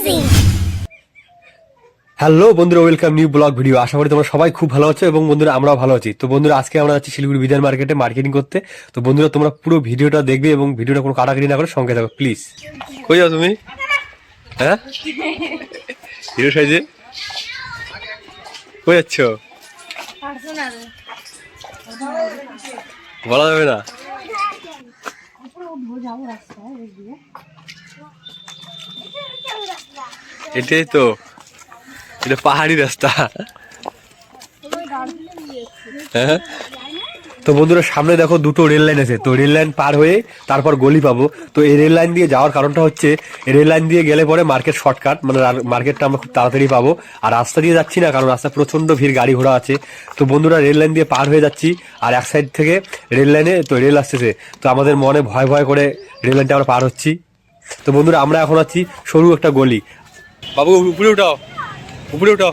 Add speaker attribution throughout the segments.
Speaker 1: amazing!
Speaker 2: Hello বন্ধুরা welcome new blog video আশা করি তোমরা সবাই খুব ভালো আছো এবং বন্ধুরা, আমরাও ভালো আছি। তো বন্ধুরা, আজকে আমরা যাচ্ছি শিলিগুড়ি বিধান মার্কেটে মার্কেটিং করতে। তো বন্ধুরা, তোমরা পুরো ভিডিওটা দেখবে এবং ভিডিওটা কোনো কাটাকাটি না করে সঙ্গে থাকো প্লিজ কই যাও তুমি? হ্যাঁ? হিরো সাইজে? কই যাচ্ছ? বলা যাবে না। এটাই তো। এটা পাহাড়ি রাস্তা। হ্যাঁ? তো বন্ধুরা, সামনে দেখো দুটো রেল লাইন আছে। তো রেল লাইন পার হয়ে তারপর গলি পাবো। তো এই রেল লাইন দিয়ে যাওয়ার কারণটা হচ্ছে রেল লাইন দিয়ে গেলে পরে মার্কেট শর্টকাট মানে মার্কেটটা আমরা খুব তাড়াতাড়ি পাবো। আর রাস্তা দিয়ে যাচ্ছি না, কারণ রাস্তা প্রচণ্ড ভিড়, গাড়ি ঘোড়া আছে। তো বন্ধুরা, রেল লাইন দিয়ে পার হয়ে যাচ্ছি। আর এক সাইড থেকে রেল লাইনে, তো রেল আসতেছে। তো আমাদের মনে ভয় ভয় করে রেল লাইনটা আমরা পার হচ্ছি। তো বন্ধুরা, আমরা এখন আছি সরু একটা গলি। বাবু, উপরে উঠাও উপরে উঠাও।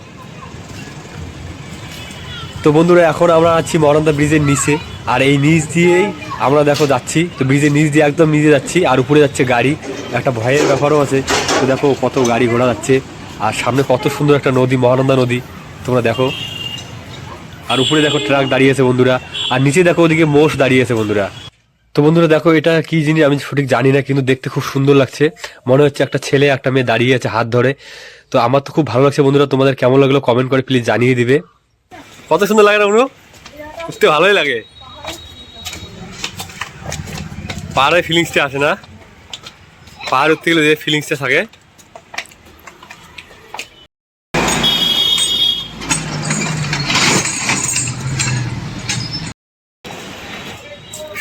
Speaker 2: তো বন্ধুরা, এখন আমরা আছি মহানন্দা ব্রিজের নিচে, আর এই নিচ দিয়েই আমরা দেখো যাচ্ছি। তো ব্রিজের নিচ দিয়ে একদম নিচে যাচ্ছি, আর উপরে যাচ্ছে গাড়ি। একটা ভয়ের ব্যাপারও আছে, তো দেখো কত গাড়ি ঘোড়া যাচ্ছে, আর সামনে কত সুন্দর একটা নদী, মহানন্দা নদী, তোমরা দেখো। আর উপরে দেখো ট্রাক দাঁড়িয়ে আছে বন্ধুরা, আর নিচে দেখো ওদিকে মোষ দাঁড়িয়ে আছে বন্ধুরা। তো বন্ধুরা দেখো, এটা কি জিনিস আমি সঠিক জানি না, কিন্তু দেখতে খুব সুন্দর লাগছে। মনে হচ্ছে একটা ছেলে, একটা মেয়ে দাঁড়িয়ে আছে হাত ধরে। তো আমার তো খুব ভালো লাগছে বন্ধুরা, তোমাদের কেমন লাগল কমেন্ট করে প্লিজ জানিয়ে দিবে। কত সুন্দর লাগে না বুঝতে ভালোই লাগে। পাহাড়ের ফিলিংসটা আসে না। পাহাড় উঠতে গেলে যে ফিলিংসটা থাকে।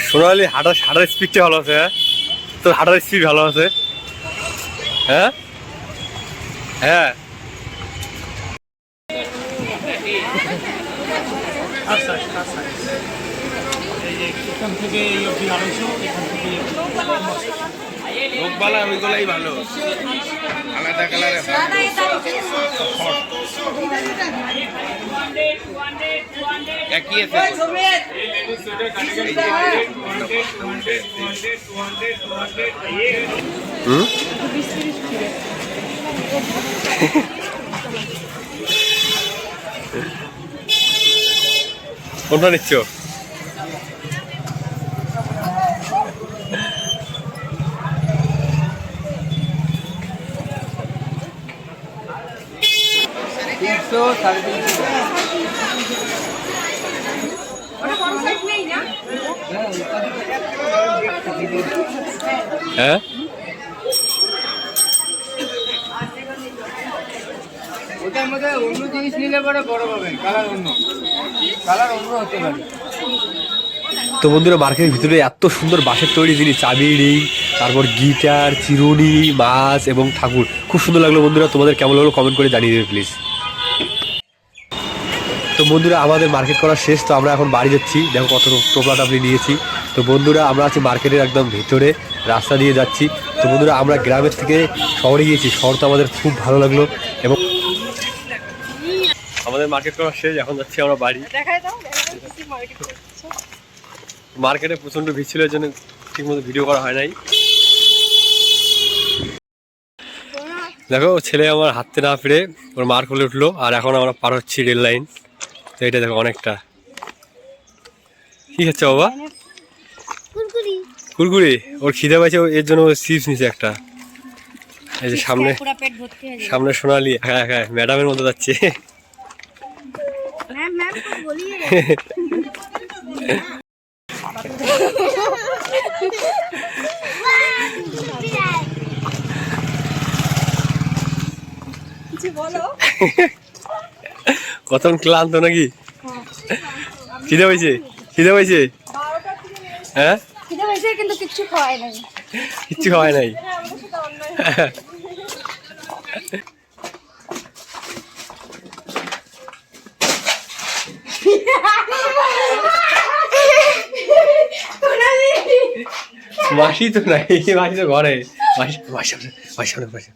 Speaker 2: সোনালি হাঁটার হাঁটার স্পিডটা ভালো আছে হ্যাঁ? তোর হাঁটার স্পিড ভালো আছে। হ্যাঁ? হ্যাঁ।
Speaker 3: থেকে
Speaker 4: রোগবালা ওইগুলাই ভালো। আলাদা কালারে একই আছে।
Speaker 2: কোনটা নিচ্ছ?
Speaker 4: তিনশো সাড়ে তিনশো
Speaker 2: হ্যাঁ?
Speaker 4: ওটার মধ্যে অন্য জিনিস নিলে পরে বড় পাবেন কালার অন্য। কালার অন্য হতে পারে।
Speaker 2: তো বন্ধুরা মার্কেটের ভিতরে এত সুন্দর বাঁশের তৈরি জিনিস চাবি রিং তারপর গিটার চিরুনি মাছ এবং ঠাকুর। খুব সুন্দর লাগল বন্ধুরা তোমাদের কেমন লাগল কমেন্ট করে জানিয়ে দেবে প্লিজ তো বন্ধুরা আমাদের মার্কেট করা শেষ তো আমরা এখন বাড়ি যাচ্ছি। দেখো কত টোপলা টাপলি নিয়েছি। তো বন্ধুরা আমরা আছি মার্কেটের একদম ভিতরে রাস্তা দিয়ে যাচ্ছি। তো বন্ধুরা আমরা গ্রামের থেকে শহরে গিয়েছি। শহর তো আমাদের খুব ভালো লাগল এবং আমাদের মার্কেট করা শেষ এখন যাচ্ছি আমরা বাড়ি। মার্কেটে প্রচণ্ড ভিড় ছিল জন্য ঠিকমতো ভিডিও করা হয় নাই। দেখো ছেলে আমার হাতে না ফিরে ওর মার কোলে উঠল আর এখন আমরা পার হচ্ছি রেল লাইন। তো এটা দেখো অনেকটা। কি হচ্ছে বাবা?
Speaker 1: কুরকুরি।
Speaker 2: কুরকুরি? ওর খিদে পাইছে ও- এর জন্য চিপস নিছে একটা। এই যে সামনে
Speaker 1: হয়ে
Speaker 2: সামনে সোনালি হ্যাঁ হ্যাঁ ম্যাডামের মতো যাচ্ছে।
Speaker 1: ম্যাম
Speaker 2: কতক্ষণ ক্লান্ত নাকি খিদে পাইছে খিদে পাইছে হ্যাঁ
Speaker 1: কিন্তু কিচ্ছু খাওয়াই নাই
Speaker 2: কিচ্ছু খাওয়াই নাই মাসি তো নাই মাসি তো ঘরে মাসি মাসি মাসি মাসি।